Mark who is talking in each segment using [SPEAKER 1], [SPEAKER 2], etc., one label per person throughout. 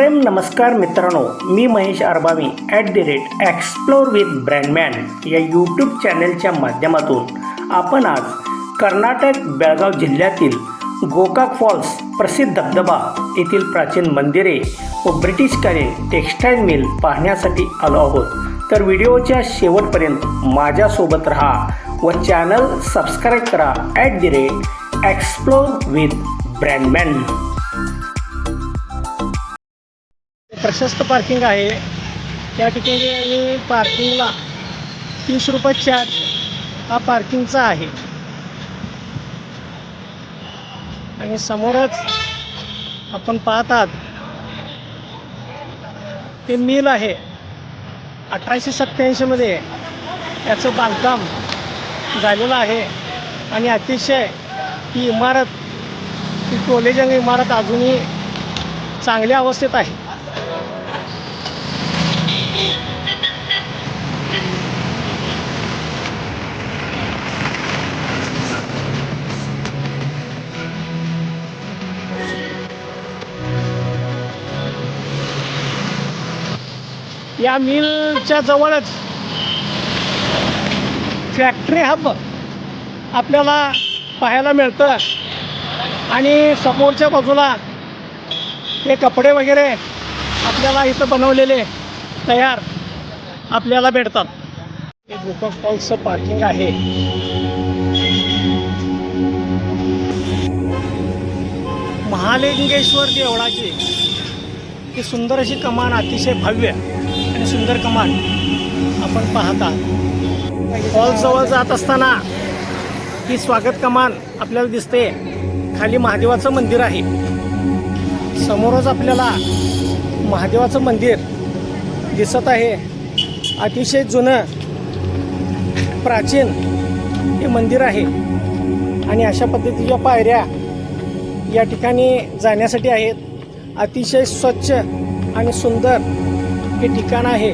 [SPEAKER 1] प्रेम नमस्कार मित्रांनो मी Mahesh Arbavi at the rate explore with Brandman या यूट्यूब चॅनलच्या माध्यमातून. आपण आज कर्नाटक बेळगाव जिल्ह्यातील गोकाक फॉल्स प्रसिद्ध धबधबा येथील प्राचीन मंदिरे व ब्रिटिशकालीन टेक्स्टाईल मिल पाहण्यासाठी आलो आहोत. तर व्हिडिओच्या शेवटपर्यंत माझ्यासोबत राहा व चॅनल सबस्क्राईब करा at the rate explore with Brandman प्रशस्त पार्किंग आहे. त्या ठिकाणी पार्किंगला तीस रुपये चार्ज हा पार्किंगचा आहे. आणि समोरच आपण पाहतात ते मिल आहे. अठराशे सत्त्याऐंशीमध्ये याचं बांधकाम झालेलं आहे. आणि अतिशय ही इमारत ही कॉलेजंग इमारत अजूनही चांगल्या अवस्थेत आहे. या मिलच्या जवळच फॅक्टरी हब आपल्याला पाहायला मिळतं. आणि समोरच्या बाजूला हे कपडे वगैरे आपल्याला इथं बनवलेले तयार आपल्याला भेटतात. हे गोकाक फॉल्सचं पार्किंग आहे. महालिंगेश्वर देवळाची ही सुंदर अशी कमान अतिशय भव्य आणि सुंदर कमान आपण पाहता. फॉल्सजवळ जात असताना ही स्वागत कमान आपल्याला दिसते. खाली महादेवाचं मंदिर आहे. समोरच आपल्याला महादेवाचं मंदिर दिसत आहे. अतिशय जुनं प्राचीन हे मंदिर आहे. आणि अशा पद्धतीच्या पायऱ्या या ठिकाणी जाण्यासाठी आहेत. अतिशय स्वच्छ आणि सुंदर हे ठिकाण आहे.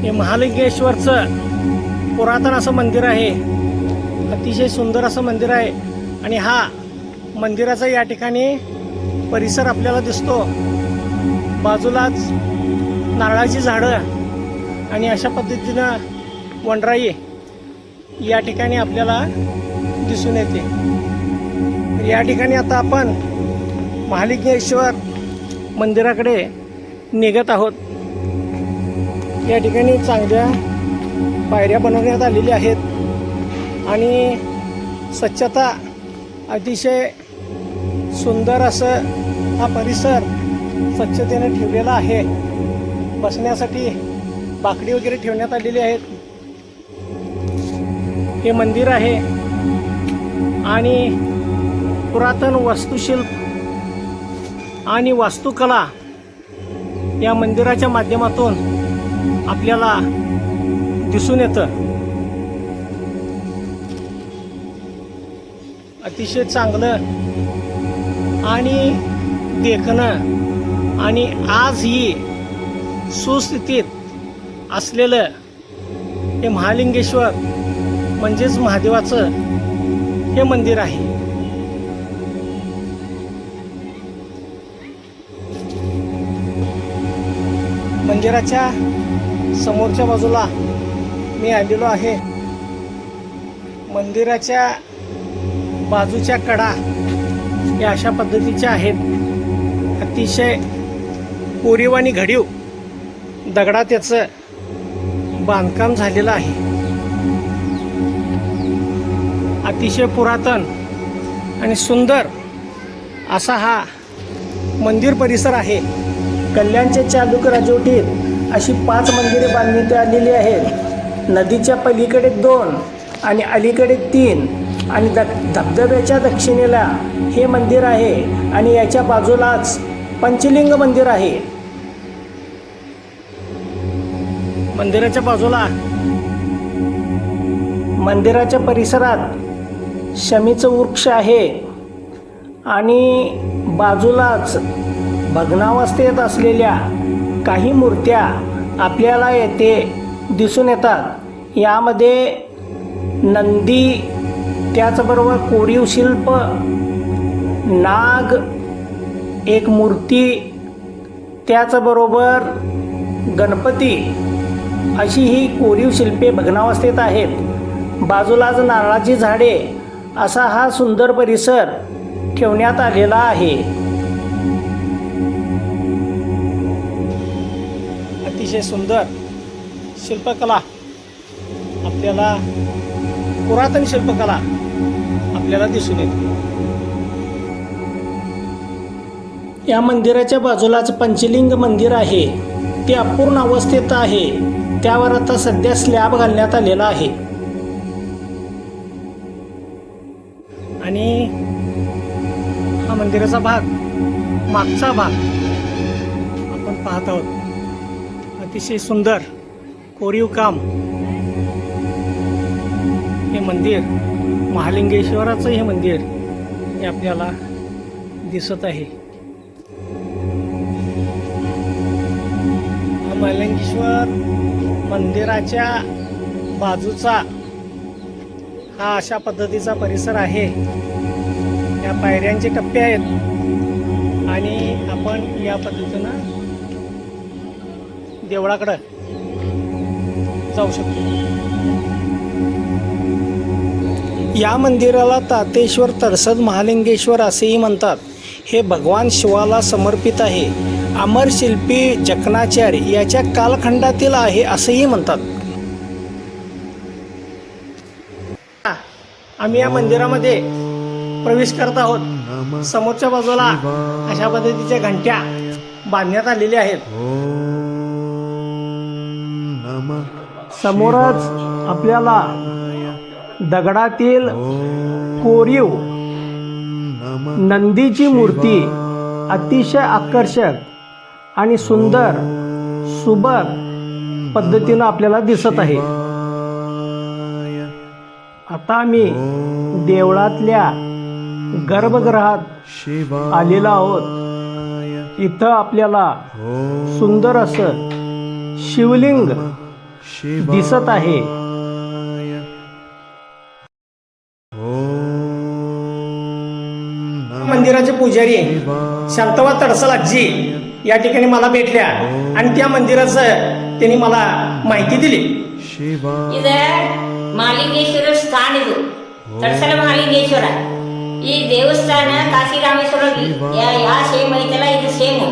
[SPEAKER 1] हे महालिंगेश्वरचं पुरातन असं मंदिर आहे. अतिशय सुंदर असं मंदिर आहे. आणि हा मंदिराचा या ठिकाणी परिसर आपल्याला दिसतो. बाजूलाच नारळाची झाडं आणि अशा पद्धतीनं वनराई या ठिकाणी आपल्याला दिसून येते. या ठिकाणी आता आपण महालिंगेश्वर मंदिराकडे निघत आहोत. या ठिकाणी चांगल्या पायऱ्या बनवण्यात आलेल्या आहेत. आणि स्वच्छता अतिशय सुंदर असं हा परिसर स्वच्छतेने ठेवलेला आहे. बसण्यासाठी बाकडी वगैरे ठेवण्यात आलेली आहेत. हे मंदिर आहे. आणि पुरातन वास्तुशिल्प आणि वास्तुकला या मंदिराच्या माध्यमातून आपल्याला दिसून येतं. अतिशय चांगलं आणि देखणं आणि आजही सुस्थितीत असलेलं हे महालिंगेश्वर म्हणजेच महादेवाचं हे मंदिर आहे. मंदिराच्या समोरच्या बाजूला मी आलेलो आहे. मंदिराच्या बाजूच्या कडा या अशा पद्धतीच्या आहेत. अतिशय कोरीव आणि घडीव दगडात त्याचं बांधकाम झालेलं आहे. अतिशय पुरातन आणि सुंदर असा हा मंदिर परिसर आहे. कल्याणच्या चालुक राजवटीत अशी पाच मंदिरे बांधण्यात आलेली आहेत. नदीच्या पलीकडे दोन आणि अलीकडे तीन आणि ध धबधब्याच्या दक्षिणेला हे मंदिर आहे आणि याच्या बाजूलाच पंचलिंग मंदिर आहे. मंदिराच्या बाजूला मंदिराच्या परिसरात शमीचं वृक्ष आहे आणि बाजूलाच भग्नावस्थेत असलेल्या काही मूर्त्या आपल्याला येथे दिसून येतात. यामध्ये नंदी
[SPEAKER 2] त्याचबरोबर कोरीव शिल्प नाग एक मूर्ती त्याचबरोबर गणपती अशी ही कोरीव शिल्पे भग्नावस्थेत आहेत. बाजूलाच नारळाची झाडे असा हा सुंदर परिसर ठेवण्यात आलेला आहे. अतिशय सुंदर शिल्पकला. आपल्याला पुरातन शिल्पकला आपल्याला दिसून येते. या मंदिराच्या बाजूलाच पंचलिंग मंदिर आहे. ते अपूर्ण अवस्थेत आहे. त्यावर आता सध्या स्लॅब घालण्यात आलेला आहे. आणि हा मंदिराचा भाग मागचा भाग आपण पाहत आहोत. अतिशय सुंदर कोरीव काम हे मंदिर महालिंगेश्वराचं हे मंदिर हे आपल्याला दिसत आहे. महालिंगेश्वर मंदिराच्या बाजूचा हा अशा पद्धतीचा परिसर आहे. या पायऱ्यांचे टप्पे आहेत आणि आपण या पद्धतीनं देवळाकडं जाऊ शकतो. या मंदिराला तातेश्वर तरसद महालिंगेश्वर असेही म्हणतात. हे भगवान शिवाला समर्पित आहे. अमर शिल्पी जकणाचार्य याच्या कालखंडातील आहे असंही म्हणतात. आम्ही या मंदिरामध्ये प्रवेश करत आहोत. समोरच्या बाजूला अशा पद्धतीच्या घंट्या बांधण्यात आलेल्या आहेत. समोरच आपल्याला दगडातील कोरीव नंदीची मूर्ती अतिशय आकर्षक आणि सुंदर सुबक पद्धतीनं आपल्याला दिसत आहे. आता मी देवळातल्या गर्भगृहात आलेलो आहोत. इथं आपल्याला सुंदर असं शिवलिंग दिसत आहे मंदिराचे पुजारी शांतवा तडसल आजी या ठिकाणी मला भेटल्या आणि त्या मंदिराचं त्यांनी मला माहिती दिली
[SPEAKER 3] ಇದು ಮಾಲಿಂಗೇಶ್ವರ ಸ್ಥಾನ ಇದು ತಡಸಲ ಮಾಲಿಂಗೇಶ್ವರ ಈ ದೇವಸ್ಥಾನ ಕಾಶಿ ರಾಮೇಶ್ವರ ಯಾ ಯಾ ಸೇಮ್ ಐತಲ್ಲ ಇದು ಸೇಮ್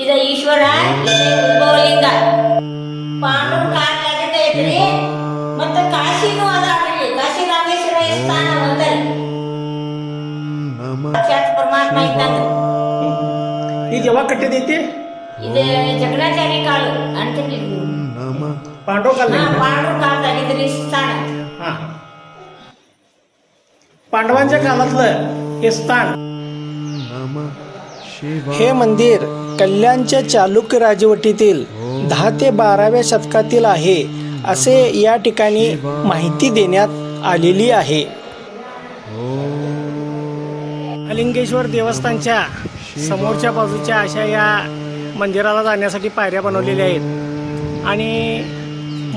[SPEAKER 3] ಇದು ಈಶ್ವರ ಇದು ಉದ್ಭವಲಿಂಗ ಪಾಂಡವ ಕಾಲದಿಂದ ಐತ್ರಿ ಮತ್ತು ಕಾಶಿನೂ ಅದಾಡ್ರಿ ಕಾಶಿ ರಾಮೇಶ್ವರ ಸ್ಥಾನ ಒಂದರಿ ಸಾಕ್ಷಾತ್ ಪರಮಾತ್ಮ ಇದ್ದಂಗ
[SPEAKER 2] ही जेव्हा कट्टे देते
[SPEAKER 3] ಇದು ಜಗಣಾಚಾರಿ ಕಾಲು ಅಂತೀವಿ
[SPEAKER 2] पांडव
[SPEAKER 3] ಹಾ
[SPEAKER 2] काल
[SPEAKER 3] ಪಾಂಡವ ಕಾಲದಾಗಿದ್ರಿ ಸ್ಥಾನ
[SPEAKER 2] हा पांडवांच्या काळातलं हे स्थान हे मंदिर कल्याणच्या चालुक्य राजवटीतील दहा ते बाराव्या शतकातील आहे असे या ठिकाणी माहिती देण्यात आलेली आहे. कलिंगेश्वर देवस्थानच्या समोरच्या बाजूच्या अशा या मंदिराला जाण्यासाठी पायऱ्या बनवलेल्या आहेत. आणि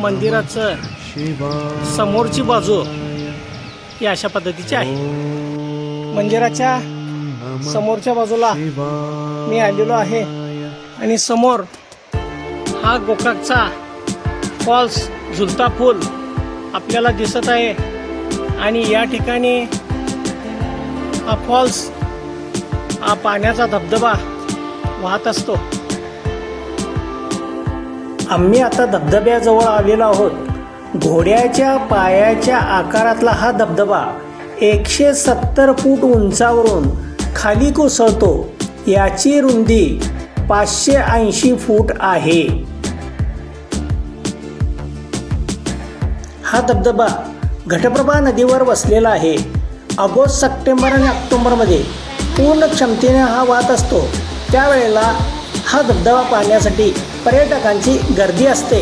[SPEAKER 2] मंदिराचं समोरची बाजू ही अशा पद्धतीची आहे. मंदिराच्या समोरच्या बाजूला मी आलेलो आहे आणि समोर हा गोकाकचा फॉल्स झुलता पूल आपल्याला दिसत आहे. आणि या ठिकाणी हा फॉल्स हा पाण्याचा धबधबा वाहत असतो. आम्ही आता धबधब्याजवळ आलेलो आहोत. घोड्याच्या पायाच्या आकारातला हा धबधबा एकशे सत्तर फूट उंचावरून खाली कोसळतो. याची रुंदी पाचशे ऐंशी फूट आहे. हा धबधबा घटप्रभा नदीवर वसलेला आहे. ऑगस्ट सप्टेंबर आणि ऑक्टोबरमध्ये पूर्ण क्षमतेने हा वाहत असतो. त्यावेळेला हा धबधबा पाहण्यासाठी पर्यटकांची गर्दी असते.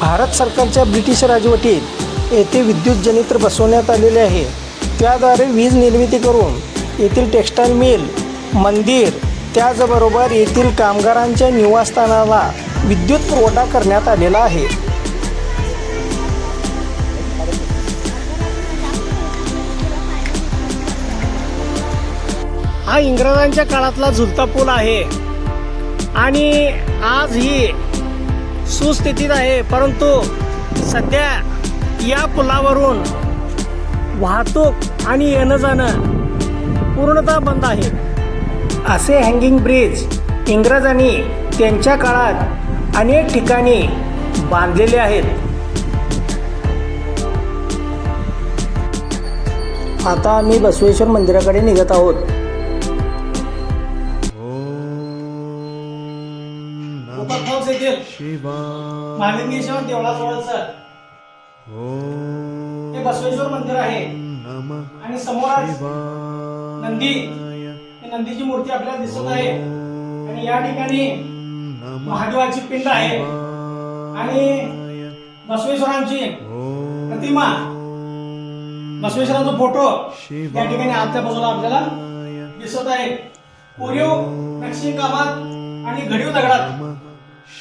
[SPEAKER 2] भारत सरकारच्या ब्रिटिश राजवटीत येथे विद्युत जनित्र बसवण्यात आलेले आहे. त्याद्वारे वीज निर्मिती करून येथील टेक्स्टाईल मिल मंदिर त्याचबरोबर येथील कामगारांच्या निवासस्थानाला विद्युत पुरवठा करण्यात आलेला आहे. हा इंग्रजांच्या काळातला झुलता पूल आहे. आणि आज ही सुस्थितीत आहे परंतु सध्या या पुलावरून वाहतूक आणि येणं जाणं पूर्णतः बंद आहे. असे हँगिंग ब्रिज इंग्रजांनी त्यांच्या काळात अनेक ठिकाणी बांधलेले आहेत. आता आम्ही बसवेश्वर मंदिराकडे निघत आहोत. बसवेश्वर मंदिर आहे. आणि समोर नंदी नंदीची मूर्ती आपल्याला दिसत आहे. आणि या ठिकाणी महादेवाची पिंड आहे. आणि बसवेश्वरांची प्रतिमा. बसवेश्वरांचा फोटो या ठिकाणी आजच्या बाजूला आपल्याला दिसत आहे. कोरीव नक्षी कामात आणि घडीव दगडात.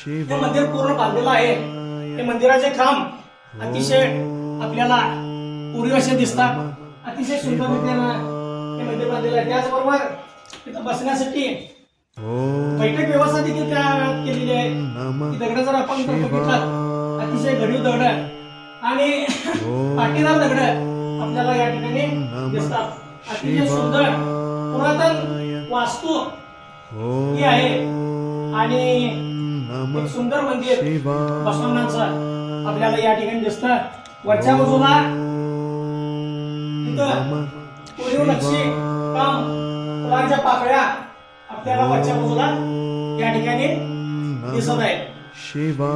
[SPEAKER 2] हे मंदिर पूर्ण बांधलेलं आहे. हे मंदिराचे खांब अतिशय आपल्याला पूर्वी असे दिसतात. अतिशय सुंदर रीतीनं हे मंदिर बांधलेलं आहे. त्याचबरोबर तिथं बसण्यासाठी. बैठक व्यवस्था देखील त्या केलेली आहे. दगड जर आपण बघितलं अतिशय घडीव दगड आणि पाटीदार दगड आपल्याला या ठिकाणी दिसतात. अतिशय सुंदर पुरातन वास्तू ही. आहे. आणि एक सुंदर मंदिर बसवण्याचं आपल्याला या ठिकाणी दिसतं. वरच्या बाजूला तिथं कोरीव नक्षी काम फुलांच्या पाकळ्या आपल्याला वरच्या बाजूला या ठिकाणी दिसत आहे
[SPEAKER 1] शिवाय.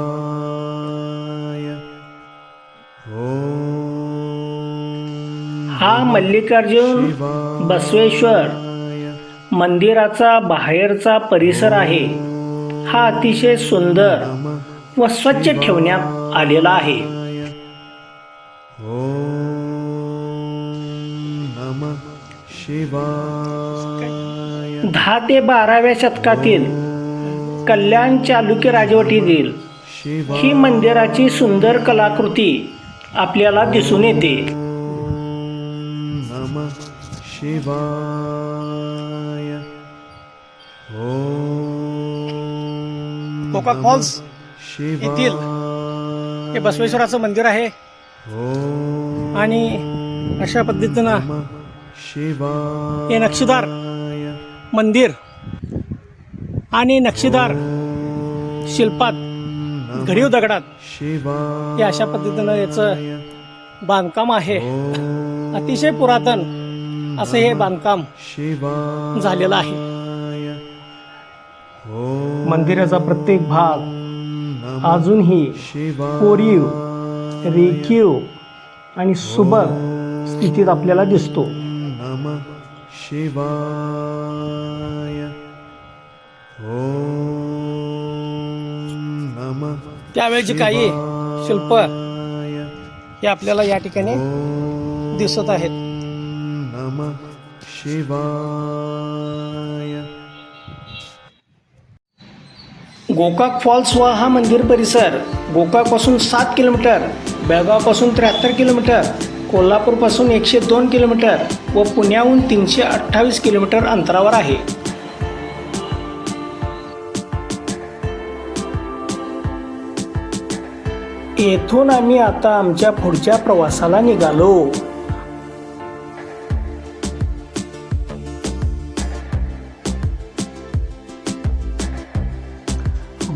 [SPEAKER 2] हा मल्लिकार्जुन बसवेश्वर मंदिराचा बाहेरचा परिसर आहे. हा अतिशय सुंदर व स्वच्छ ठेवण्यात आलेला आहे. दहा ते बाराव्या शतकातील कल्याण चालुक्य राजवटीतील ही मंदिराची सुंदर कलाकृती आपल्याला दिसून येते.
[SPEAKER 1] शिवाय.
[SPEAKER 2] कोका फॉल्स येथील हे बसवेश्वराचं मंदिर आहे. आणि अशा पद्धतीनं हे नक्षीदार मंदिर आणि नक्षीदार शिल्पात घडीव दगडात हे अशा पद्धतीनं याचं बांधकाम आहे. अतिशय पुरातन असं हे बांधकाम झालेलं आहे.
[SPEAKER 1] ॐ
[SPEAKER 2] मंदिराचा प्रत्येक भाग अजूनही कोरीव रेखीव आणि सुबक स्थितीत आपल्याला दिसतो.
[SPEAKER 1] नमः शिवाय। ॐ नमः
[SPEAKER 2] त्यावेळेचे काही शिल्प हे आपल्याला या ठिकाणी दिसत आहेत.
[SPEAKER 1] नमः शिवाय।
[SPEAKER 2] गोकाक फॉल्स व हा मंदिर परिसर गोकाकपासून सात किलोमीटर बेळगावपासून त्र्याहत्तर किलोमीटर कोल्हापूरपासून एकशे दोन किलोमीटर व पुण्याहून तीनशे अठ्ठावीस किलोमीटर अंतरावर आहे. येथून आम्ही आता आमच्या पुढच्या प्रवासाला निघालो.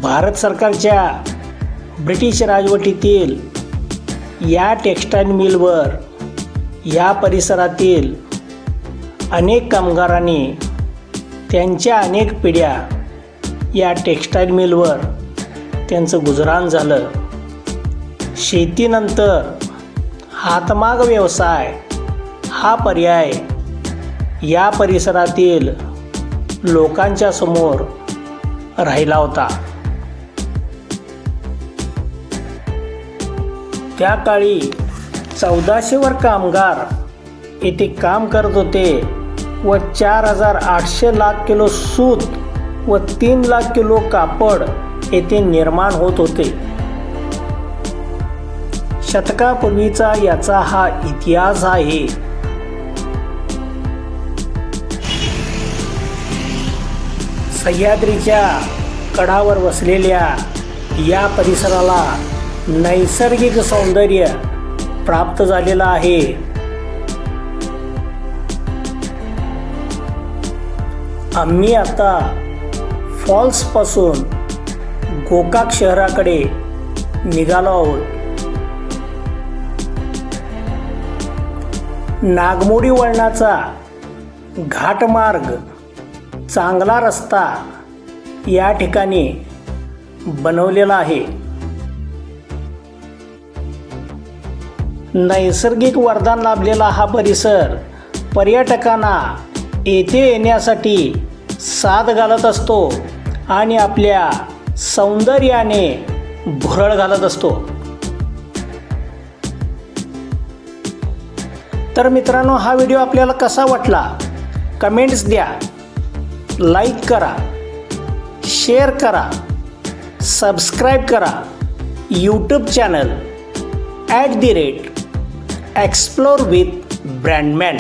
[SPEAKER 2] भारत सरकारच्या ब्रिटिश राजवटीतील या टेक्स्टाईल मिलवर या परिसरातील अनेक कामगारांनी त्यांच्या अनेक पिढ्या या टेक्स्टाईल मिलवर त्यांचं गुजराण झालं. शेतीनंतर हातमाग व्यवसाय हा पर्याय या परिसरातील लोकांच्या समोर राहिला होता. त्या काळी चौदाशेवर कामगार. येथे काम करत होते व चार हजार आठशे लाख किलो सूत व तीन लाख किलो कापड येथे निर्माण होत होते. शतकापूर्वीचा याचा हा इतिहास आहे. सह्याद्रीच्या कडावर वसलेल्या या परिसराला नैसर्गिक सौंदर्य प्राप्त झालेला आहे. आम्ही आता फॉल्सपासून गोकाक शहराकडे निघालो आहोत. नागमोडी वळणाचा घाटमार्ग चांगला रस्ता या ठिकाणी बनवलेला आहे. नैसर्गिक वरदान लाभलेला हा परिसर पर्यटकांना येथे येण्यासाठी साथ घालत असतो आणि आपल्या सौंदर्याने भुरळ घालत असतो. तर मित्रांनो हा व्हिडिओ आपल्याला कसा वाटला? कमेंट्स द्या. लाईक करा. शेअर करा. सबस्क्राईब करा. YouTube channel at the rate explore with Brandman